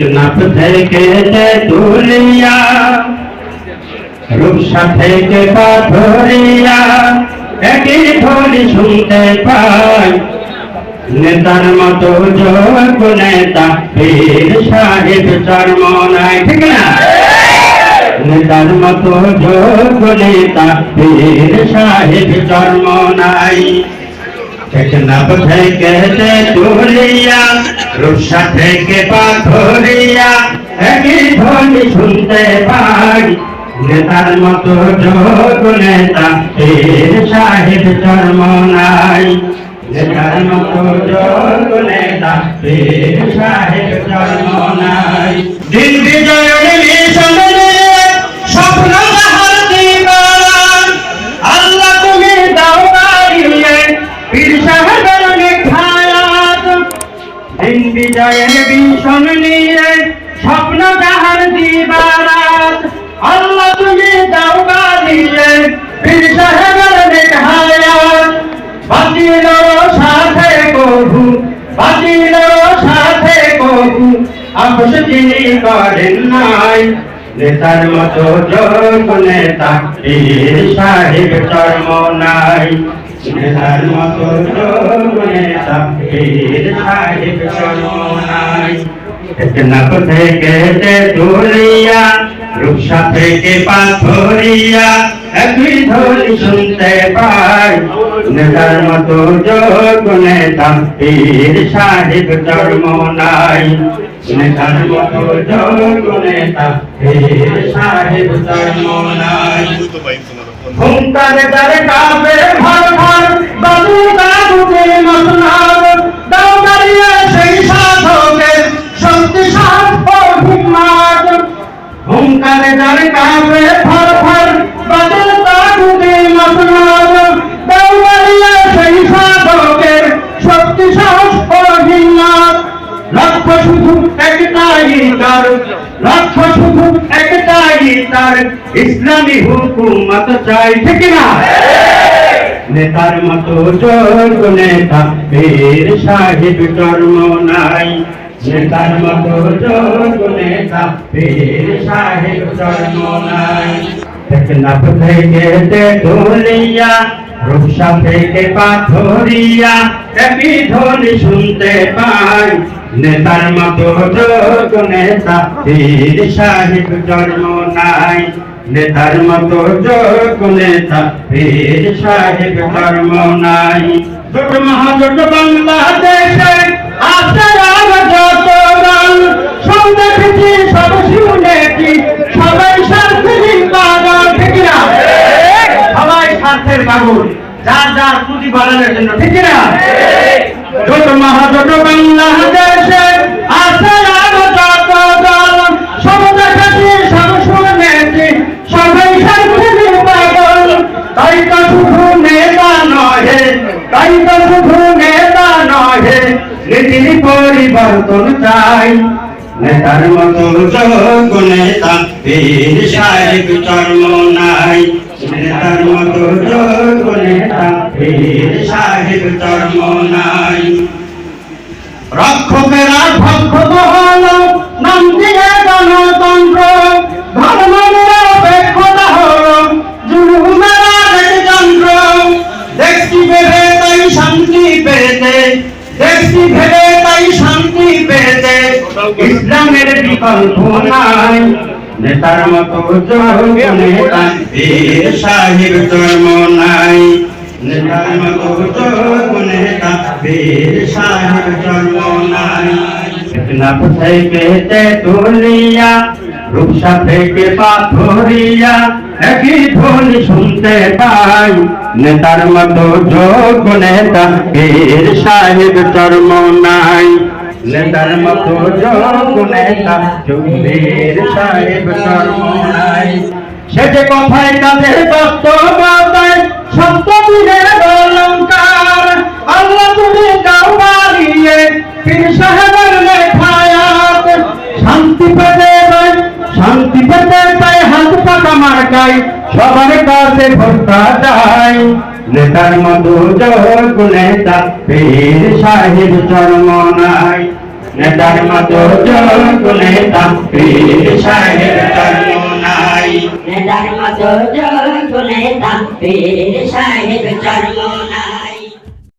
টেকনাফ থেকে তুলিয়া রূপসা থেকে পাথরিয়া, একই ধ্বনি শুনতে পাই। নেতার মতো যোগ নেতা বীর সাহেব জন্ম নাই ঠিক না? নেতার মতো যোগ নেতা বীর সাহেব জন্ম নাই টেকনাফ থেকে তুলিয়া রূপসা থেকে পাথরিয়া, একই ধ্বনি শুনতে পাই। নেতার মতো যোগ নেতা বীর সাহেব জন্ম নাই। নেতার মতো যোগ নেতা বীর সাহেব জন্ম নাই। স্বপ্ন দিন বিজয়ের ভীষণ নিয়ে স্বপ্ন যাহার দিবারাত। আল্লাহ তুমি দাও বাড়িয়ে বীর সাহেবের নেহায়াত বাতিল সাথে কবু বাতিল সাথে কবু আপোষ তিনি করেন নাই, নেতার মতো যোগ নেতা, বীর সাহেব চর্ম নাই। নেতার মতো যোগ নেতা বীর সাহেব নাই টেকনাফ থেকে তুলিয়া রূপসা থেকে পাথরিয়া একই ধ্বনি শুনতে পাই। নেতার মতো যোগ নেতা বীর সাহেব চর্ম নাই নেতার মতো যোগ নেতা বীর সাহেব চর্ম নাই হুঙ্কারে দারে কাবে ভর ভর বাবু মতনাব দাও সেই সাধকের শক্তি সাহস লক্ষ্য শুধু একটাই তার লক্ষ্য শুধু একটাই তার। ইসলামী হুকুমত চাই, ঠিক না? নেতার মতো যোগ নেতা, বীর সাহেব কর্ম নাই। নেতার মতো যোগ নেতা বীর সাহেব কর্ম নাই টেকনাফ থেকে তুলিয়া রূপসা থেকে পাথরিয়া, একই ধ্বনি শুনতে পাই। নেতার বীর সাহেব নেতার নেতা সাহেব নাই জোট মহাজোট বাংলাদেশে স্বার্থের পাগল যার যার পুঁজি বাড়ানোর জন্য ঠিক না? যত মহাজোট বাংলাদেশে নহে পরিবর্তন চাই। নেতার মতো নেতা, বীর সাহেব চর্ম নাই। নেতার মতো যোগ নেতা, বীর সাহেব চর্ম নাই। রক্ষকেরা ভক্ত বহল নাম দিয়ে ভেবে তাই শান্তি পেয়েছে। ইসলামের বিকল্প নাই। নেতার মতো সাহেব জন্ম নাই। নেতার মতো যোগ নেতা বীর সাহেব জন্ম নাই। টেকনাফ থেকে তুলিয়া রূপসা থেকে পাথরিয়া একই ধ্বনি শুনতে পাই। নেতার যোগ নেতা বীর সাহেব জন্ম নাই। নেতার মতো যোগ নেতা সাহেব জন্ম নাই। সে যে কথায় তাদের বাস্তবতায় সত্য অলঙ্কার সবার কাছে ভোটটা চাই। নেতার মতো যোগ নেতা, পীর সাহেব চরম নাই। নেতার মতো যোগ নেতা, পীর সাহেব জন্ম নাই। নেতার মতো যোগ নেতা, পীর সাহেব জন্ম নাই।